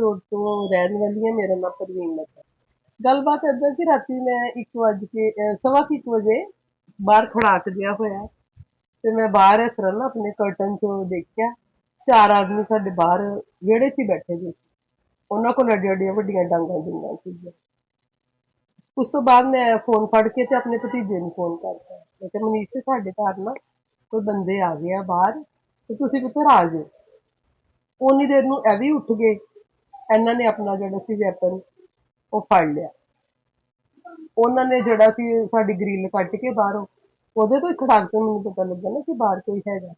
Road ਤੋਂ ਰਹਿਣ ਵਾਲੀ ਹਾਂ ਮੇਰਾ ਨਾਮ ਪਰਵੀਨ ਮੱਤਾ ਗੱਲਬਾਤ ਏਦਾਂ ਕਿ ਰਾਤੀ ਮੈਂ 1 ਵਜੇ ਕੇ ਸਵਾ ਕੁ ਵਜੇ ਬਾਹਰ ਖੜਾਕ ਜਿਹਾ ਹੋਇਆ ਤੇ ਮੈਂ ਬਾਹਰ ਇਸ ਤਰ੍ਹਾਂ ਨਾ ਆਪਣੇ ਕਰਟਨ ਚੋਂ ਦੇਖਿਆ, ਚਾਰ ਆਦਮੀ ਸਾਡੇ ਬਾਹਰ ਵਿਹੜੇ 'ਚ ਬੈਠੇ ਸੀ। ਉਹਨਾਂ ਕੋਲ ਅੱਡੀਆਂ ਅੱਡੀਆਂ ਵੱਡੀਆਂ ਡਾਂਗਾਂ ਡੂੰਗਾਂ ਸੀਗੀਆਂ। ਉਸ ਤੋਂ ਬਾਅਦ ਮੈਂ ਫੋਨ ਫੜ ਕੇ ਤੇ ਆਪਣੇ ਭਤੀਜੇ ਨੂੰ ਫੋਨ ਕਰਤਾ। ਮੈਂ ਕਿਹਾ, ਮਨੀਸ਼, ਸਾਡੇ ਘਰ ਨਾ ਕੋਈ ਬੰਦੇ ਆ ਗਏ ਆ ਬਾਹਰ ਤੇ ਤੁਸੀਂ ਪੁੱਤਰ ਆ ਜਾਓ ਉਨੀ ਦੇਰ ਨੂੰ ਇਹ ਵੀ ਉੱਠ ਗਏ। ਇਹਨਾਂ ਨੇ ਆਪਣਾ ਜਿਹੜਾ ਸੀ ਵੈਪਨ ਉਹ ਫੜ ਲਿਆ। ਉਹਨਾਂ ਨੇ ਜਿਹੜਾ ਸੀ ਸਾਡੀ ਗ੍ਰਿਲ ਕੱਟ ਕੇ ਬਾਹਰੋਂ, ਉਹਦੇ ਤੋਂ ਖੜਾਕ ਤੋਂ ਮੈਨੂੰ ਪਤਾ ਲੱਗਾ ਨਾ ਕਿ ਬਾਹਰ ਕੋਈ ਹੈਗਾ।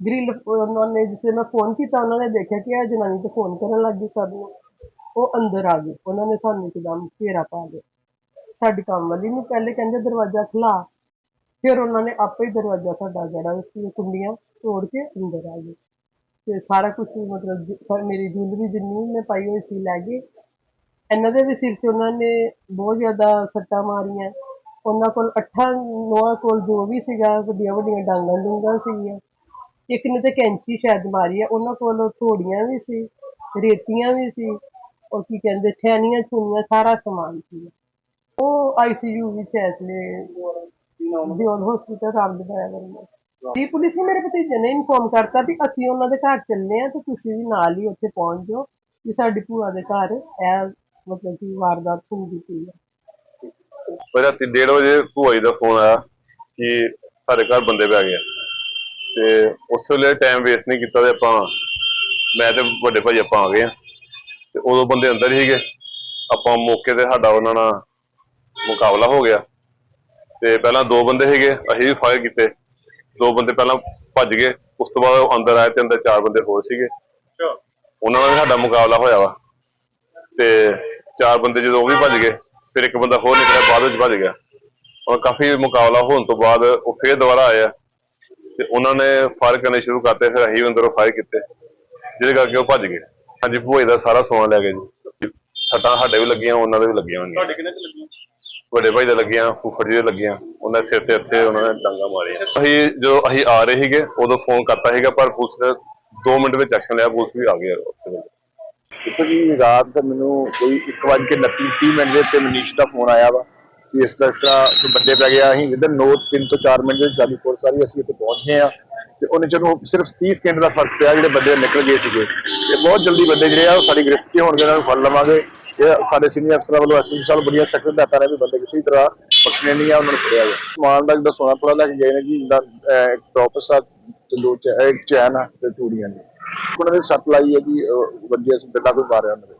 ਗ੍ਰਿਲ ਉਹਨਾਂ ਨੇ ਜਿਸੇ ਮੈਂ ਫੋਨ ਕੀਤਾ, ਉਹਨਾਂ ਨੇ ਦੇਖਿਆ ਕਿ ਇਹ ਜਨਾਨੀ ਤੇ ਫੋਨ ਕਰਨ ਲੱਗ ਗਈ ਸਭ ਨੂੰ ਉਹ ਅੰਦਰ ਆ ਗਏ। ਉਹਨਾਂ ਨੇ ਸਾਨੂੰ ਇੱਕਦਮ ਘੇਰਾ ਪਾ ਲਿਆ। ਸਾਡੀ ਕੰਮ ਵਾਲੀ ਨੂੰ ਪਹਿਲੇ ਕਹਿੰਦੇ ਦਰਵਾਜ਼ਾ ਖੁਲਾ ਫਿਰ ਉਹਨਾਂ ਨੇ ਆਪੇ ਹੀ ਦਰਵਾਜ਼ਾ ਸਾਡਾ ਜਿਹੜਾ ਸੀ ਕੁੰਡੀਆਂ ਤੋੜ ਕੇ ਅੰਦਰ ਆ ਗਏ। ਤੇ ਸਾਰਾ ਕੁਝ ਮਤਲਬ ਜ- ਮੇਰੀ ਜੁਐਲਰੀ ਜਿੰਨੀ ਮੈਂ ਪਾਈ ਹੋਈ ਸੀ ਲੈ ਗਏ। ਇਹਨਾਂ ਦੇ ਵੀ ਸਿਰ 'ਚ ਉਹਨਾਂ ਨੇ ਬਹੁਤ ਜ਼ਿਆਦਾ ਸੱਟਾਂ ਮਾਰੀਆਂ। ਉਹਨਾਂ ਕੋਲ ਅੱਠਾਂ ਨੌਆਂ ਕੋਲ ਜੋ ਵੀ ਸੀਗਾ, ਵੱਡੀਆਂ ਵੱਡੀਆਂ ਡਾਂਗਾਂ ਡੂੰਗਾਂ ਸੀਗੀਆਂ। ਇੱਕ ਨੇ ਤੇ ਕੈਂਚੀ ਸ਼ਾਇਦ ਮਾਰੀ ਆ, ਉਹਨਾਂ ਕੋਲ ਥੋੜੀਆਂ ਵੀ ਸੀ, ਰੇਤੀਆਂ ਵੀ ਸੀ, ਉਹ ਕੀ ਕਹਿੰਦੇ ਛੈਨੀਆਂ ਛੁਨੀਆਂ ਸਾਰਾ ਸਮਾਨ ਸੀ। ਉਹ ਆਈਸੀਯੂ ਵਿੱਚ ਹੈ ਇਸ ਲਈ ਦਿਓਲ ਹਸਪੀਟਲ ਰਾਮਦਵਾਇਆ ਵੱਲੋਂ ਜੀ ਪੁਲਿਸ ਨੇ ਮੇਰੇ ਭਤੀਜੇ ਨੇ ਇਨਫੋਰਮ ਕਰਤਾ ਵੀ ਅਸੀਂ ਉਹਨਾਂ ਦੇ ਘਰ ਚੱਲਨੇ ਆ ਤੇ ਤੁਸੀਂ ਵੀ ਨਾਲ ਹੀ ਉੱਥੇ ਪਹੁੰਚ ਜਾਓ ਕਿ ਸਾਡੀ ਭੂਆ ਦੇ ਘਰ ਇਹ ਮਤਲਬ ਕਿ ਵਾਰਦਾਤ ਹੁੰਦੀ ਪਈ ਹੈ ਪਰ ਰਾਤੀ 1:30 ਵਜੇ ਭੂਆ ਜੀ ਦਾ ਫੋਨ ਆਇਆ ਕਿ ਸਾਡੇ ਘਰ ਬੰਦੇ ਪੈ ਗਏ ਆ। ਤੇ ਉਸ ਵੇਲੇ ਟਾਈਮ ਵੇਸਟ ਨਹੀਂ ਕੀਤਾ ਤੇ ਆਪਾਂ ਮੈਂ ਤੇ ਵੱਡੇ ਭਾਈ ਆਪਾਂ ਆ ਗਏ ਆ। ਤੇ ਉਦੋਂ ਬੰਦੇ ਅੰਦਰ ਹੀ ਸੀਗੇ। ਆਪਾਂ ਮੌਕੇ ਤੇ ਸਾਡਾ ਉਹਨਾਂ ਨਾਲ ਮੁਕਾਬਲਾ ਹੋ ਗਿਆ। ਤੇ ਪਹਿਲਾਂ ਦੋ ਬੰਦੇ ਸੀਗੇ, ਅਸੀਂ ਵੀ ਫਾਇਰ ਕੀਤੇ। ਦੋ ਬੰਦੇ ਪਹਿਲਾਂ ਭੱਜ ਗਏ ਉਸ ਤੋਂ ਬਾਅਦ ਉਹ ਅੰਦਰ ਆਏ ਤੇ ਅੰਦਰ ਚਾਰ ਬੰਦੇ ਹੋਰ ਸੀਗੇ। ਉਹਨਾਂ ਨਾਲ ਸਾਡਾ ਮੁਕਾਬਲਾ ਹੋਇਆ ਵਾ। ਤੇ ਚਾਰ ਬੰਦੇ ਜਦੋਂ ਉਹ ਵੀ ਭੱਜ ਗਏ ਫਿਰ ਇੱਕ ਬੰਦਾ ਹੋਰ ਨਿਕਲਿਆ ਬਾਅਦ ਵਿੱਚ ਭੱਜ ਗਿਆ। ਔਰ ਕਾਫੀ ਮੁਕਾਬਲਾ ਹੋਣ ਤੋਂ ਬਾਅਦ ਉਹ ਫੇਰ ਦੁਬਾਰਾ ਆਇਆ ਤੇ ਉਹਨਾਂ ਨੇ ਫਾਇਰ ਕਰਨੇ ਸ਼ੁਰੂ ਕਰਤੇ ਫਿਰ ਅਸੀਂ ਅੰਦਰੋਂ ਫਾਇਰ ਕੀਤੇ। ਜਿਹਦੇ ਕਰਕੇ ਉਹ ਭੱਜ ਗਏ। ਹਾਂਜੀ ਭੂਏ ਦਾ ਸਾਰਾ ਸਮਾਨ ਲੈ ਗਏ ਜੀ। ਸੱਟਾਂ ਸਾਡੇ ਵੀ ਲੱਗੀਆਂ ਉਹਨਾਂ ਦੇ ਵੀ ਲੱਗੀਆਂ ਹੋਣਗੀਆਂ ਤੁਹਾਡੇ ਕਿੰਨੇ ਚ ਲੱਗੀਆਂ? ਵੱਡੇ ਭਾਈ ਦੇ ਲੱਗੀਆਂ ਫੁੱਫੜ ਜੀ ਦੇ ਲੱਗੀਆਂ। ਉਹਨਾਂ ਸਿਰ ਤੇ ਇੱਥੇ ਉਹਨਾਂ ਨੇ ਡਾਂਗਾ ਮਾਰੀਆਂ। ਅਸੀਂ ਜਦੋਂ ਅਸੀਂ ਆ ਰਹੇ ਸੀਗੇ, ਉਦੋਂ ਫੋਨ ਕਰਤਾ ਸੀਗਾ, ਪਰ ਪੁਲਿਸ ਨੇ 2 ਮਿੰਟ ਵਿੱਚ ਐਕਸ਼ਨ ਲਿਆ, ਪੁਲਿਸ ਵੀ ਆ ਗਈ ਉੱਥੇ। ਵੇਲੇ। ਦੇਖੋ ਜੀ, ਰਾਤ ਮੈਨੂੰ ਕੋਈ 1 ਕੇ 29 30 ਮਿੰਟ ਦੇ ਤੇ ਮਨੀਸ਼ ਦਾ ਫੋਨ ਆਇਆ ਵਾ, ਕਿ ਇਸ ਤਰ੍ਹਾਂ ਇਸ ਤਰ੍ਹਾਂ ਕੋਈ ਬੰਦੇ ਪੈ ਗਿਆ। ਅਸੀਂ ਵਿਦਨ ਨੋ 3 ਤੋਂ 4 ਮਿੰਟ ਦੇ ਸਾਡੀ ਫੋਰਸ ਸਾਰੀ ਅਸੀਂ ਇੱਥੇ ਪਹੁੰਚ ਗਏ ਆ ਤੇ ਉਹਨੇ ਚਲੋ ਸਿਰਫ 30 ਸਕਿੰਟ ਦਾ ਫ਼ਰਕ ਪਿਆ, ਜਿਹੜੇ ਬੰਦੇ ਨਿਕਲ ਗਏ ਸੀਗੇ। ਤੇ ਬਹੁਤ ਜਲਦੀ ਬੰਦੇ ਜਿਹੜੇ ਆ, ਉਹ ਸਾਡੀ ਗ੍ਰਿਫਤ ਹੋਣਗੇ, ਉਹਨਾਂ ਨੂੰ ਫੜ ਲਵਾਂਗੇ। ਇਹ ਸਾਡੇ ਸੀਨੀਅਰ ਅਫਸਰਾਂ ਵੱਲੋਂ ਅਸੀਂ ਸਾਹਿਬ ਬੜੀਆਂ ਸਖਤ ਹਦਾਇਤਾਂ ਨੇ ਵੀ ਬੰਦੇ ਕਿਸੇ ਤਰ੍ਹਾਂ ਬਖਸ਼ਣੇ ਨਹੀਂ ਆ ਉਹਨਾਂ ਨੂੰ ਫੜਿਆ ਗਿਆ। ਸਮਾਨ ਦਾ ਜਿਹੜਾ ਸੋਨਾ ਥੋੜਾ ਲੈ ਕੇ ਗਏ ਨੇ ਜੀ ਜਿੱਦਾਂ ਅਹ, ਇੱਕ ਟੋਪਸ ਆ ਤੇ ਦੋ ਚੈ- ਚੈਨ ਆ ਤੇ ਚੂੜੀਆਂ ਨੇ। ਉਹਨਾਂ ਨੇ ਸੱਟ ਲਾਈ ਹੈ ਜੀ ਵੱਜੇ ਅਸੀਂ ਬਿੱਲਾ ਕੋਈ ਮਾਰਿਆ ਉਹਨਾਂ ਦੇ।